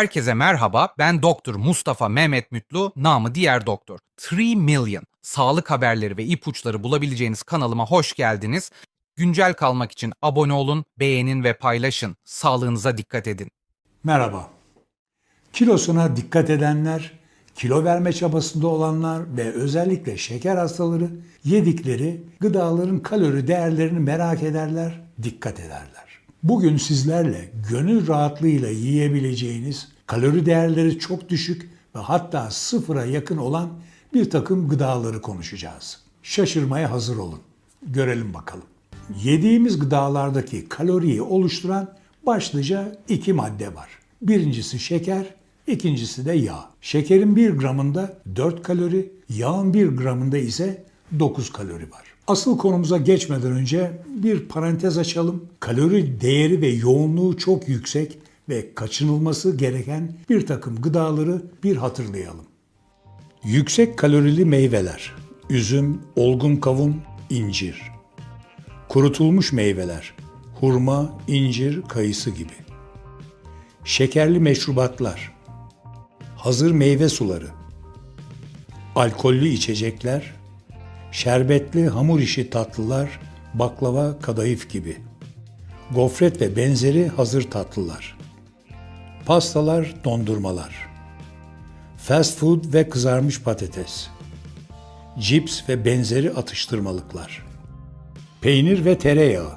Herkese merhaba. Ben Doktor Mustafa Mehmet Mütlü, namı diğer doktor. 3 Million sağlık haberleri ve ipuçları bulabileceğiniz kanalıma hoş geldiniz. Güncel kalmak için abone olun, beğenin ve paylaşın. Sağlığınıza dikkat edin. Merhaba. Kilosuna dikkat edenler, kilo verme çabasında olanlar ve özellikle şeker hastaları yedikleri gıdaların kalori değerlerini merak ederler, dikkat ederler. Bugün sizlerle gönül rahatlığıyla yiyebileceğiniz kalori değerleri çok düşük ve hatta sıfıra yakın olan bir takım gıdaları konuşacağız. Şaşırmaya hazır olun. Görelim bakalım. Yediğimiz gıdalardaki kaloriyi oluşturan başlıca iki madde var. Birincisi şeker, ikincisi de yağ. Şekerin 1 gramında 4 kalori, yağın 1 gramında ise 9 kalori var. Asıl konumuza geçmeden önce bir parantez açalım. Kalori değeri ve yoğunluğu çok yüksek ve kaçınılması gereken bir takım gıdaları bir hatırlayalım. Yüksek kalorili meyveler, üzüm, olgun kavun, incir. Kurutulmuş meyveler, hurma, incir, kayısı gibi. Şekerli meşrubatlar, hazır meyve suları, alkollü içecekler, şerbetli hamur işi tatlılar, baklava, kadayıf gibi. Gofret ve benzeri hazır tatlılar. Pastalar, dondurmalar. Fast food ve kızarmış patates. Cips ve benzeri atıştırmalıklar. Peynir ve tereyağı.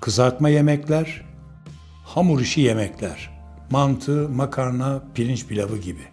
Kızartma yemekler, hamur işi yemekler. Mantı, makarna, pirinç pilavı gibi.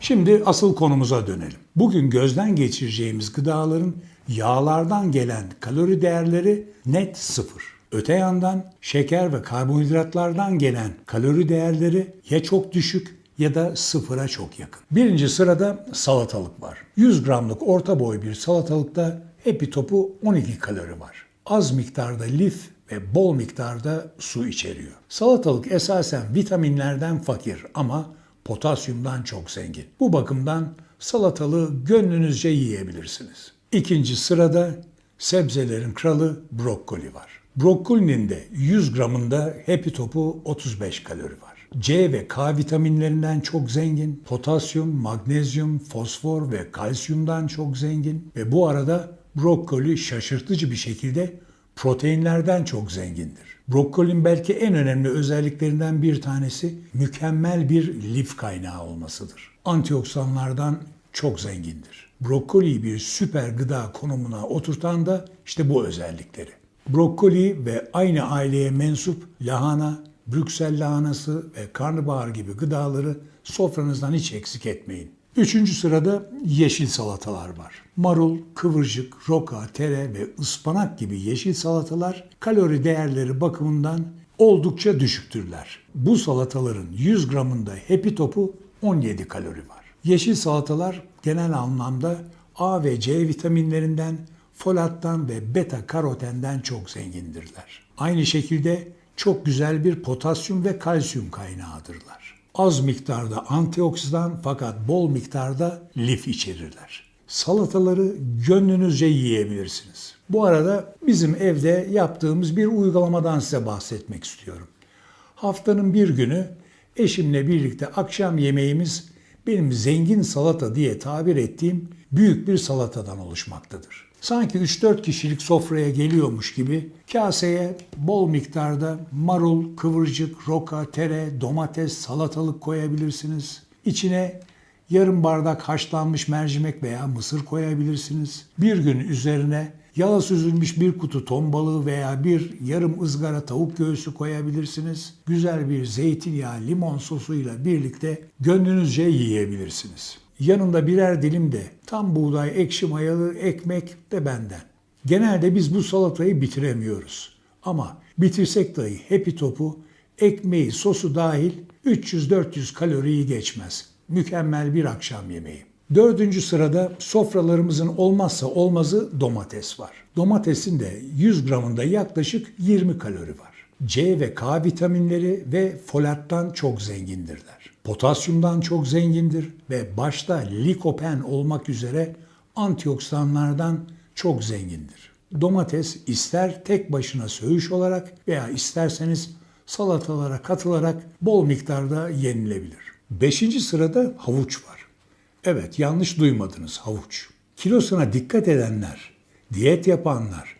Şimdi asıl konumuza dönelim. Bugün gözden geçireceğimiz gıdaların yağlardan gelen kalori değerleri net sıfır. Öte yandan şeker ve karbonhidratlardan gelen kalori değerleri ya çok düşük ya da sıfıra çok yakın. Birinci sırada salatalık var. 100 gramlık orta boy bir salatalıkta hepi topu 12 kalori var. Az miktarda lif ve bol miktarda su içeriyor. Salatalık esasen vitaminlerden fakir ama potasyumdan çok zengin. Bu bakımdan salatalığı gönlünüzce yiyebilirsiniz. İkinci sırada sebzelerin kralı brokoli var. Brokolinin de 100 gramında hepi topu 35 kalori var. C ve K vitaminlerinden çok zengin, potasyum, magnezyum, fosfor ve kalsiyumdan çok zengin ve bu arada brokoli şaşırtıcı bir şekilde proteinlerden çok zengindir. Brokolinin belki en önemli özelliklerinden bir tanesi mükemmel bir lif kaynağı olmasıdır. Antioksidanlardan çok zengindir. Brokoli bir süper gıda konumuna oturtan da işte bu özellikleri. Brokoli ve aynı aileye mensup lahana, Brüksel lahanası ve karnabahar gibi gıdaları sofranızdan hiç eksik etmeyin. Üçüncü sırada yeşil salatalar var. Marul, kıvırcık, roka, tere ve ıspanak gibi yeşil salatalar kalori değerleri bakımından oldukça düşüktürler. Bu salataların 100 gramında hepi topu 17 kalori var. Yeşil salatalar genel anlamda A ve C vitaminlerinden, folattan ve beta karotenden çok zengindirler. Aynı şekilde çok güzel bir potasyum ve kalsiyum kaynağıdırlar. Az miktarda antioksidan fakat bol miktarda lif içerirler. Salataları gönlünüzce yiyebilirsiniz. Bu arada bizim evde yaptığımız bir uygulamadan size bahsetmek istiyorum. Haftanın bir günü eşimle birlikte akşam yemeğimiz benim zengin salata diye tabir ettiğim büyük bir salatadan oluşmaktadır. Sanki 3-4 kişilik sofraya geliyormuş gibi kaseye bol miktarda marul, kıvırcık, roka, tere, domates, salatalık koyabilirsiniz. İçine yarım bardak haşlanmış mercimek veya mısır koyabilirsiniz. Bir gün üzerine yala süzülmüş bir kutu ton balığı veya bir yarım ızgara tavuk göğsü koyabilirsiniz. Güzel bir zeytinyağı, limon sosuyla birlikte gönlünüzce yiyebilirsiniz. Yanında birer dilim de tam buğday ekşi mayalı ekmek de benden. Genelde biz bu salatayı bitiremiyoruz. Ama bitirsek dahi hepi topu ekmeği, sosu dahil 300-400 kaloriyi geçmez. Mükemmel bir akşam yemeği. Dördüncü sırada sofralarımızın olmazsa olmazı domates var. Domatesin de 100 gramında yaklaşık 20 kalori var. C ve K vitaminleri ve folattan çok zengindirler. Potasyumdan çok zengindir ve başta likopen olmak üzere antioksidanlardan çok zengindir. Domates ister tek başına söğüş olarak veya isterseniz salatalara katılarak bol miktarda yenilebilir. Beşinci sırada havuç var. Evet yanlış duymadınız havuç. Kilosuna dikkat edenler, diyet yapanlar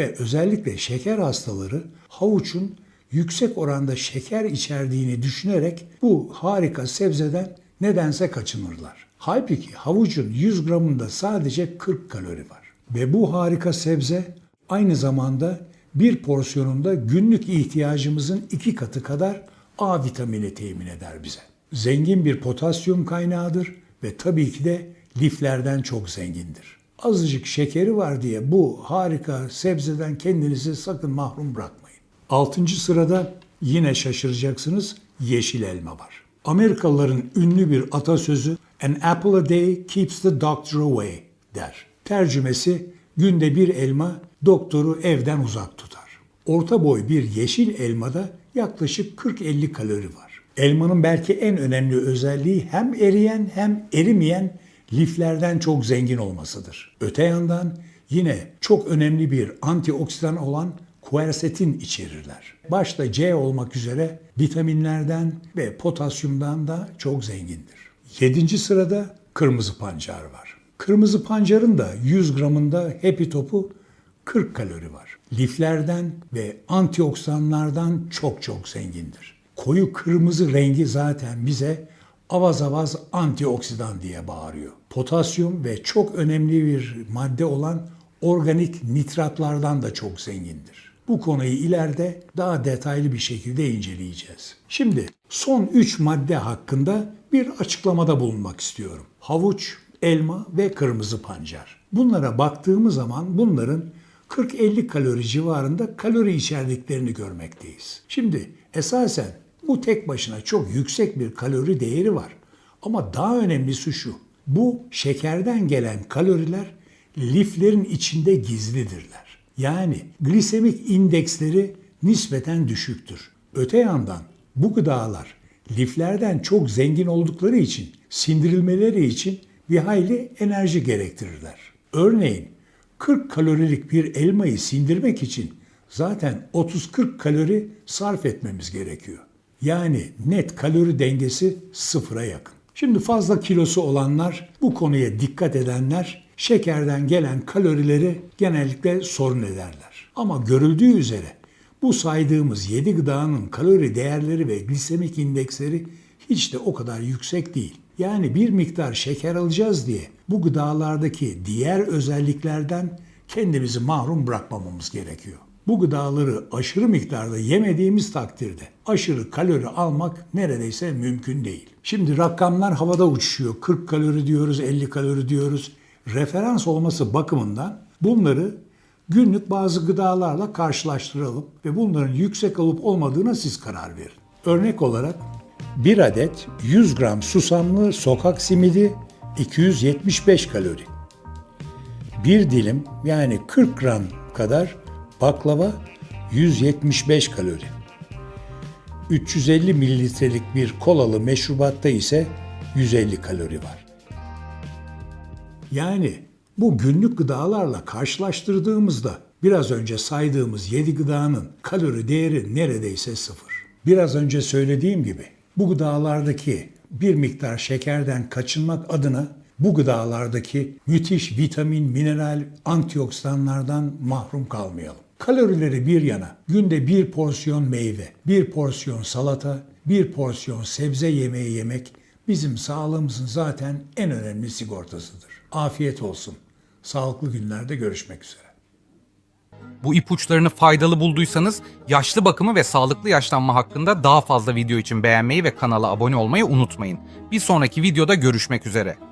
ve özellikle şeker hastaları havuçun yüksek oranda şeker içerdiğini düşünerek bu harika sebzeden nedense kaçınırlar. Halbuki havucun 100 gramında sadece 40 kalori var. Ve bu harika sebze aynı zamanda bir porsiyonunda günlük ihtiyacımızın iki katı kadar A vitamini temin eder bize. Zengin bir potasyum kaynağıdır ve tabii ki de liflerden çok zengindir. Azıcık şekeri var diye bu harika sebzeden kendinizi sakın mahrum bırakmayın. Altıncı sırada yine şaşıracaksınız yeşil elma var. Amerikalıların ünlü bir atasözü An apple a day keeps the doctor away der. Tercümesi günde bir elma doktoru evden uzak tutar. Orta boy bir yeşil elmada yaklaşık 40-50 kalori var. Elmanın belki en önemli özelliği hem eriyen hem erimeyen liflerden çok zengin olmasıdır. Öte yandan yine çok önemli bir antioksidan olan kuersetin içerirler. Başta C olmak üzere vitaminlerden ve potasyumdan da çok zengindir. Yedinci sırada kırmızı pancar var. Kırmızı pancarın da 100 gramında happy topu 40 kalori var. Liflerden ve antioksidanlardan çok çok zengindir. Koyu kırmızı rengi zaten bize avaz avaz antioksidan diye bağırıyor. Potasyum ve çok önemli bir madde olan organik nitratlardan da çok zengindir. Bu konuyu ileride daha detaylı bir şekilde inceleyeceğiz. Şimdi son 3 madde hakkında bir açıklamada bulunmak istiyorum. Havuç, elma ve kırmızı pancar. Bunlara baktığımız zaman bunların 40-50 kalori civarında kalori içerdiklerini görmekteyiz. Şimdi esasen bu tek başına çok yüksek bir kalori değeri var. Ama daha önemlisi şu. Bu şekerden gelen kaloriler liflerin içinde gizlidirler. Yani glisemik indeksleri nispeten düşüktür. Öte yandan bu gıdalar liflerden çok zengin oldukları için sindirilmeleri için bir hayli enerji gerektirirler. Örneğin 40 kalorilik bir elmayı sindirmek için zaten 30-40 kalori sarf etmemiz gerekiyor. Yani net kalori dengesi sıfıra yakın. Şimdi fazla kilosu olanlar, bu konuya dikkat edenler şekerden gelen kalorileri genellikle sorun ederler. Ama görüldüğü üzere bu saydığımız 7 gıdanın kalori değerleri ve glisemik indeksleri hiç de o kadar yüksek değil. Yani bir miktar şeker alacağız diye bu gıdalardaki diğer özelliklerden kendimizi mahrum bırakmamamız gerekiyor. Bu gıdaları aşırı miktarda yemediğimiz takdirde aşırı kalori almak neredeyse mümkün değil. Şimdi rakamlar havada uçuşuyor. 40 kalori diyoruz, 50 kalori diyoruz. Referans olması bakımından bunları günlük bazı gıdalarla karşılaştıralım ve bunların yüksek olup olmadığına siz karar verin. Örnek olarak bir adet 100 gram susamlı sokak simidi 275 kalori. Bir dilim yani 40 gram kadar baklava 175 kalori. 350 mililitrelik bir kolalı meşrubatta ise 150 kalori var. Yani bu günlük gıdalarla karşılaştırdığımızda biraz önce saydığımız 7 gıdanın kalori değeri neredeyse sıfır. Biraz önce söylediğim gibi bu gıdalardaki bir miktar şekerden kaçınmak adına bu gıdalardaki müthiş vitamin, mineral, antioksidanlardan mahrum kalmayalım. Kalorileri bir yana günde bir porsiyon meyve, bir porsiyon salata, bir porsiyon sebze yemeği yemek bizim sağlığımızın zaten en önemli sigortasıdır. Afiyet olsun. Sağlıklı günlerde görüşmek üzere. Bu ipuçlarını faydalı bulduysanız yaşlı bakımı ve sağlıklı yaşlanma hakkında daha fazla video için beğenmeyi ve kanala abone olmayı unutmayın. Bir sonraki videoda görüşmek üzere.